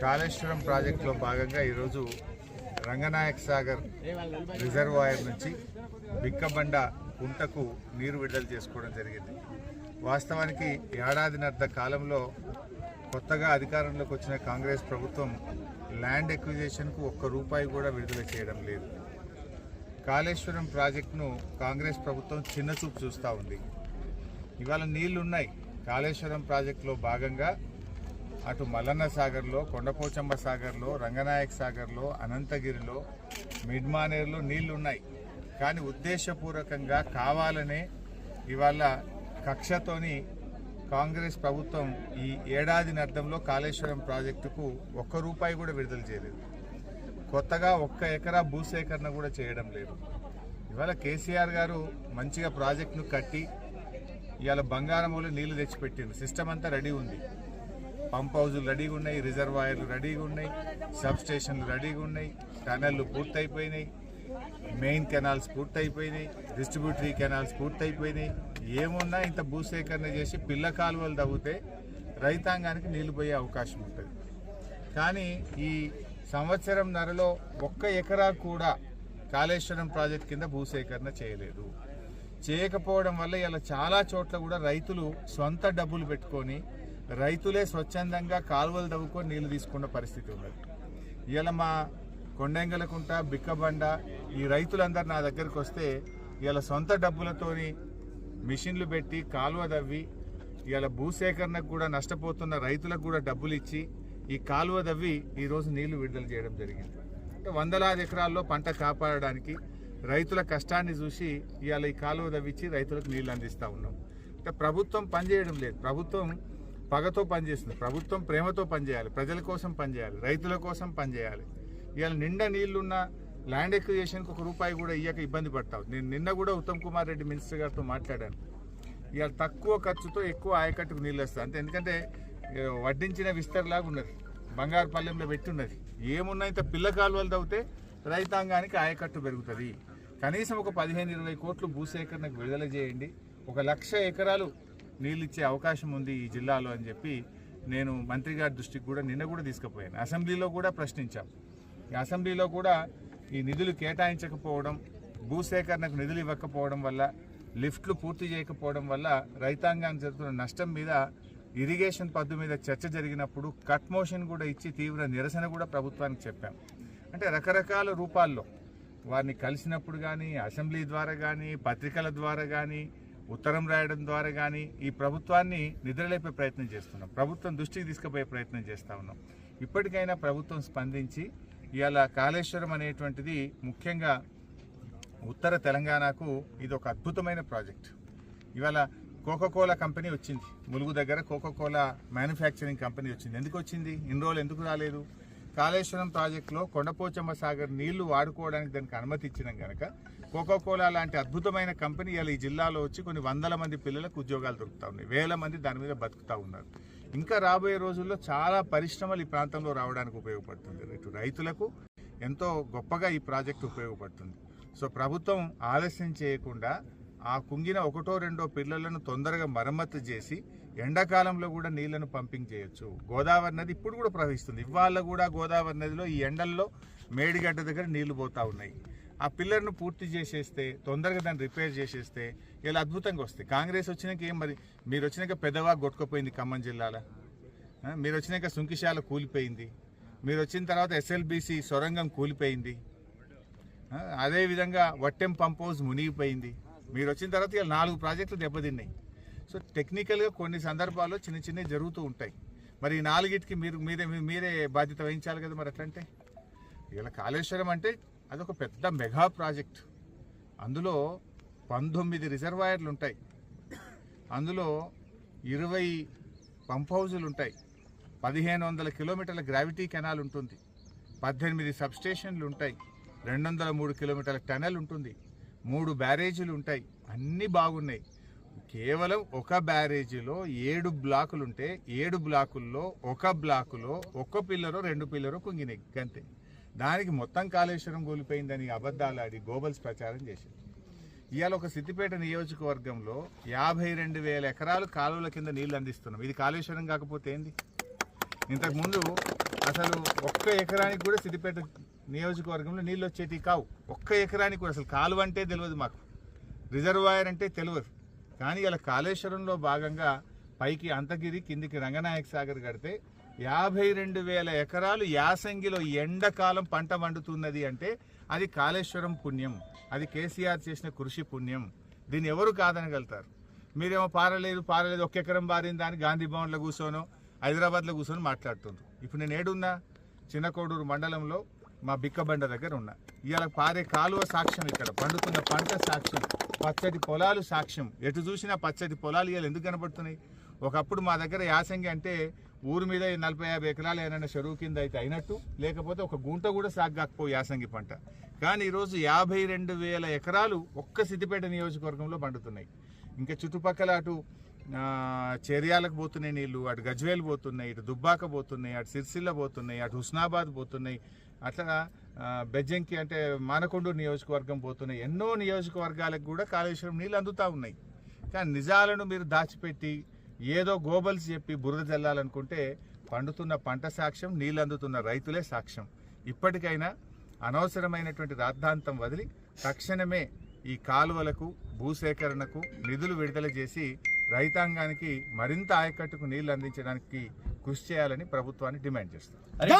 కాళేశ్వరం ప్రాజెక్టులో భాగంగా ఈరోజు రంగనాయక్ సాగర్ రిజర్వాయర్ నుంచి బిక్కబండ కుంటకు నీరు విడుదల చేసుకోవడం జరిగింది. వాస్తవానికి ఏడాదినర్ధ కాలంలో కొత్తగా అధికారంలోకి వచ్చిన కాంగ్రెస్ ప్రభుత్వం ల్యాండ్ ఎక్విజేషన్కు ఒక్క రూపాయి కూడా విడుదల చేయడం లేదు. కాళేశ్వరం ప్రాజెక్టును కాంగ్రెస్ ప్రభుత్వం చిన్నచూపు చూస్తూ ఉంది. ఇవాళ నీళ్ళున్నాయి. కాళేశ్వరం ప్రాజెక్టులో భాగంగా అటు మల్లన్న సాగర్లో కొండపోచమ్మ సాగర్లో రంగనాయక్ సాగర్లో అనంతగిరిలో మిడ్మానేర్లో నీళ్ళు ఉన్నాయి కానీ ఉద్దేశపూర్వకంగా కావాలనే ఇవాళ కక్షతోని కాంగ్రెస్ ప్రభుత్వం ఈ ఏడాది అర్థంలో కాళేశ్వరం ప్రాజెక్టుకు ఒక్క రూపాయి కూడా విడుదల చేయలేదు. కొత్తగా ఒక్క ఎకరా భూసేకరణ కూడా చేయడం లేదు. ఇవాళ కేసీఆర్ గారు మంచిగా ప్రాజెక్టును కట్టి ఇవాళ బంగారములు నీళ్ళు తెచ్చిపెట్టింది సిస్టమ్ అంతా రెడీ ఉంది. పంప్ హౌజులు రెడీగా ఉన్నాయి రిజర్వాయర్లు రెడీగా ఉన్నాయి సబ్ స్టేషన్లు రెడీగా ఉన్నాయి టనళ్ళు పూర్తయిపోయినాయి మెయిన్ కెనాల్స్ పూర్తయిపోయినాయి డిస్ట్రిబ్యూటరీ కెనాల్స్ పూర్తయిపోయినాయి. ఏమున్నా ఇంత భూసేకరణ చేసి పిల్ల కాలువలు తవ్వితే రైతాంగానికి నీళ్ళు పోయే అవకాశం ఉంటుంది. కానీ ఈ సంవత్సరం నరలో ఒక్క ఎకరా కూడా కాళేశ్వరం ప్రాజెక్ట్ కింద భూసేకరణ చేయలేదు. చేయకపోవడం వల్ల ఇలా చాలా చోట్ల కూడా రైతులు సొంత డబ్బులు పెట్టుకొని రైతులే స్వచ్ఛందంగా కాలువలు తవ్వుకొని నీళ్ళు తీసుకున్న పరిస్థితి ఉన్నది. ఇవాళ మా కొండెంగలకుంట బిక్కబండ ఈ రైతులందరూ నా దగ్గరకు వస్తే ఇవాళ సొంత డబ్బులతోని మిషన్లు పెట్టి కాలువ దవ్వి ఇవాళ భూసేకరణకు కూడా నష్టపోతున్న రైతులకు కూడా డబ్బులు ఇచ్చి ఈ కాలువ దవ్వి ఈరోజు నీళ్ళు విడుదల చేయడం జరిగింది. అంటే వందలాది ఎకరాల్లో పంట కాపాడడానికి రైతుల కష్టాన్ని చూసి ఇవాళ ఈ కాలువ దవ్విచ్చి రైతులకు నీళ్ళు అందిస్తూ ఉన్నాం. అంటే ప్రభుత్వం పనిచేయడం లేదు. ప్రభుత్వం పగతో పనిచేస్తుంది. ప్రభుత్వం ప్రేమతో పనిచేయాలి. ప్రజల కోసం పనిచేయాలి. రైతుల కోసం పనిచేయాలి. ఇవాళ నిండా నీళ్ళున్న ల్యాండ్ ఎక్విజేషన్కి ఒక రూపాయి కూడా ఇయ్యక ఇబ్బంది పడతావు. నేను నిన్న కూడా ఉత్తమ్ కుమార్ రెడ్డి మినిస్టర్ గారితో మాట్లాడాను. ఇవాళ తక్కువ ఖర్చుతో ఎక్కువ ఆయకట్టుకు నీళ్ళు వస్తాయి అంతే. ఎందుకంటే వడ్డించిన విస్తరలాగా ఉన్నది బంగారు పల్లెంలో పెట్టి ఉన్నది ఏమున్నా ఇంత పిల్ల కాలువలు తవ్వితే రైతాంగానికి ఆయకట్టు పెరుగుతుంది. కనీసం ఒక పదిహేను ఇరవై కోట్లు భూసేకరణకు విడుదల చేయండి. ఒక లక్ష ఎకరాలు నీళ్ళు ఇచ్చే అవకాశం ఉంది ఈ జిల్లాలో అని చెప్పి నేను మంత్రి గారి దృష్టికి కూడా నిన్న కూడా తీసుకుపోయాను. అసెంబ్లీలో కూడా ప్రశ్నించాం. ఈ అసెంబ్లీలో కూడా ఈ నిధులు కేటాయించకపోవడం భూసేకరణకు నిధులు ఇవ్వకపోవడం వల్ల లిఫ్ట్లు పూర్తి చేయకపోవడం వల్ల రైతాంగానికి జరుగుతున్న నష్టం మీద ఇరిగేషన్ పద్దు మీద చర్చ జరిగినప్పుడు కట్ మోషన్ కూడా ఇచ్చి తీవ్ర నిరసన కూడా ప్రభుత్వానికి చెప్పాం. అంటే రకరకాల రూపాల్లో వారిని కలిసినప్పుడు కానీ అసెంబ్లీ ద్వారా కానీ పత్రికల ద్వారా కానీ ఉత్తరం రాయడం ద్వారా కానీ ఈ ప్రభుత్వాన్ని నిద్రలేపే ప్రయత్నం చేస్తున్నాం. ప్రభుత్వం దృష్టికి తీసుకుపోయే ప్రయత్నం చేస్తూ ఉన్నాం. ఇప్పటికైనా ప్రభుత్వం స్పందించి ఇవాళ కాళేశ్వరం అనేటువంటిది ముఖ్యంగా ఉత్తర తెలంగాణకు ఇది ఒక అద్భుతమైన ప్రాజెక్ట్. ఇవాళ కోకోకోలా కంపెనీ వచ్చింది. ములుగు దగ్గర కోకోకోలా మ్యానుఫ్యాక్చరింగ్ కంపెనీ వచ్చింది. ఎందుకు వచ్చింది? ఇన్ని రోజులు ఎందుకు రాలేదు? కాళేశ్వరం ప్రాజెక్టులో కొండపోచమ్మ సాగర్ నీళ్ళు వాడుకోవడానికి దానికి అనుమతి ఇచ్చినాం కనుక కోకోకోలా లాంటి అద్భుతమైన కంపెనీ ఇలా ఈ జిల్లాలో వచ్చి కొన్ని వందల మంది పిల్లలకు ఉద్యోగాలు దొరుకుతూ ఉన్నాయి. వేల మంది దాని మీద బతుకుతా ఉన్నారు. ఇంకా రాబోయే రోజుల్లో చాలా పరిశ్రమలు ఈ ప్రాంతంలో రావడానికి ఉపయోగపడుతుంది. ఇటు రైతులకు ఎంతో గొప్పగా ఈ ప్రాజెక్టు ఉపయోగపడుతుంది. సో ప్రభుత్వం ఆలస్యం చేయకుండా ఆ కుంగిన ఒకటో రెండో పిల్లలను తొందరగా మరమ్మతు చేసి ఎండాకాలంలో కూడా నీళ్ళను పంపింగ్ చేయొచ్చు. గోదావరి నది ఇప్పుడు కూడా ప్రవహిస్తుంది. ఇవాళ కూడా గోదావరి నదిలో ఈ ఎండల్లో మేడిగడ్డ దగ్గర నీళ్ళు పోతా ఉన్నాయి. ఆ పిల్లర్ను పూర్తి చేసేస్తే తొందరగా దాన్ని రిపేర్ చేసేస్తే ఇలా అద్భుతంగా వస్తాయి. కాంగ్రెస్ వచ్చినాక ఏం మరి? మీరు వచ్చినాక పెద్దవా కొట్టుకుపోయింది ఖమ్మం జిల్లాలో. మీరు వచ్చినాక సుంకిశాల కూలిపోయింది. మీరు వచ్చిన తర్వాత ఎస్ఎల్బిసి సొరంగం కూలిపోయింది. అదేవిధంగా వట్టెం పంప్ హౌస్ మునిగిపోయింది. మీరు వచ్చిన తర్వాత ఇలా నాలుగు ప్రాజెక్టులు దెబ్బతిన్నాయి. సో టెక్నికల్గా కొన్ని సందర్భాల్లో చిన్న చిన్నవి జరుగుతూ ఉంటాయి. మరి ఈ నాలుగిటికి మీరు మీరే మీరే బాధ్యత వహించాలి కదా మరి అట్లంటే? ఇలా కాళేశ్వరం అంటే అదొక పెద్ద మెగా ప్రాజెక్ట్. అందులో పంతొమ్మిది రిజర్వాయర్లు ఉంటాయి అందులో ఇరవై పంప్ హౌజులు ఉంటాయి పదిహేను వందల కిలోమీటర్ల గ్రావిటీ కెనాల్ ఉంటుంది పద్దెనిమిది సబ్స్టేషన్లు ఉంటాయి రెండు వందల మూడు కిలోమీటర్ల టనల్ ఉంటుంది మూడు బ్యారేజీలు ఉంటాయి అన్నీ బాగున్నాయి. కేవలం ఒక బ్యారేజీలో ఏడు బ్లాకులు ఉంటే ఏడు బ్లాకుల్లో ఒక బ్లాకులో ఒక పిల్లరో రెండు పిల్లరో కుంగినాయి. గంతే. దానికి మొత్తం కాళేశ్వరం కూలిపోయిందని అబద్ధాలు ఆడి గోబల్స్ ప్రచారం చేశారు. ఇవాళ ఒక సిద్దిపేట నియోజకవర్గంలో యాభై రెండు వేల ఎకరాలు కాలువల కింద నీళ్ళు అందిస్తున్నాం. ఇది కాళేశ్వరం కాకపోతే ఏంది? ఇంతకుముందు అసలు ఒక్క ఎకరానికి కూడా సిద్దిపేట నియోజకవర్గంలో నీళ్ళు వచ్చేటి కావు. ఒక్క ఎకరానికి కూడా అసలు కాలువ అంటే తెలియదు మాకు. రిజర్వాయర్ అంటే తెలియదు. కానీ ఇలా కాళేశ్వరంలో భాగంగా పైకి అంతగిరి కిందికి రంగనాయక సాగర్ కడితే యాభై రెండు వేల ఎకరాలు యాసంగిలో ఎండకాలం పంట వండుతున్నది అంటే అది కాళేశ్వరం పుణ్యం. అది కేసీఆర్ చేసిన కృషి పుణ్యం. దీన్ని ఎవరు కాదనగలుగుతారు? మీరేమో పారలేదు పారలేదు ఒక్క ఎకరం బారింది అని గాంధీ భవన్లో కూర్చోను హైదరాబాద్లో కూర్చొని మాట్లాడుతుండ్రు. ఇప్పుడు నేను ఏడున్నా? చిన్నకోడూరు మండలంలో మా బిక్కబండ దగ్గర ఉన్నా. ఇవాళ పారే కాలువ సాక్ష్యం ఇక్కడ. పండుతున్న పంట సాక్ష్యం. పచ్చటి పొలాలు సాక్ష్యం. ఎటు చూసినా పచ్చటి పొలాలు ఇవాళ ఎందుకు కనబడుతున్నాయి? ఒకప్పుడు మా దగ్గర యాసంగి అంటే ఊరు మీద నలభై యాభై ఎకరాలు ఏమైనా చెరువు కింద అయితే అయినట్టు లేకపోతే ఒక గుంట కూడా సాగకపో యాసంగి పంట. కానీ ఈరోజు యాభై రెండు వేల ఎకరాలు ఒక్క సిద్దిపేట నియోజకవర్గంలో పండుతున్నాయి. ఇంకా చుట్టుపక్కల అటు ఆ, పోతున్నాయి నీళ్ళు అటు గజ్వేలు పోతున్నాయి ఇటు దుబ్బాక పోతున్నాయి అటు సిరిసిల్ల పోతున్నాయి అటు హుస్నాబాద్ పోతున్నాయి అట్లా బెజ్జంకి అంటే మానకొండూరు నియోజకవర్గం పోతున్నాయి. ఎన్నో నియోజకవర్గాలకు కూడా కాళేశ్వరం నీళ్ళు అందుతూ ఉన్నాయి. కానీ నిజాలను మీరు దాచిపెట్టి ఏదో గోబల్స్ చెప్పి బురద జల్లాలనుకుంటే పండుతున్న పంట సాక్ష్యం నీళ్ళు అందుతున్న రైతులే సాక్ష్యం. ఇప్పటికైనా అనవసరమైనటువంటి రాద్ధాంతం వదిలి తక్షణమే ఈ కాలువలకు భూసేకరణకు నిధులు విడుదల చేసి రైతాంగానికి మరింత ఆయకట్టుకు నీళ్ళు అందించడానికి కృషి చేయాలని ప్రభుత్వాన్ని డిమాండ్ చేస్తారు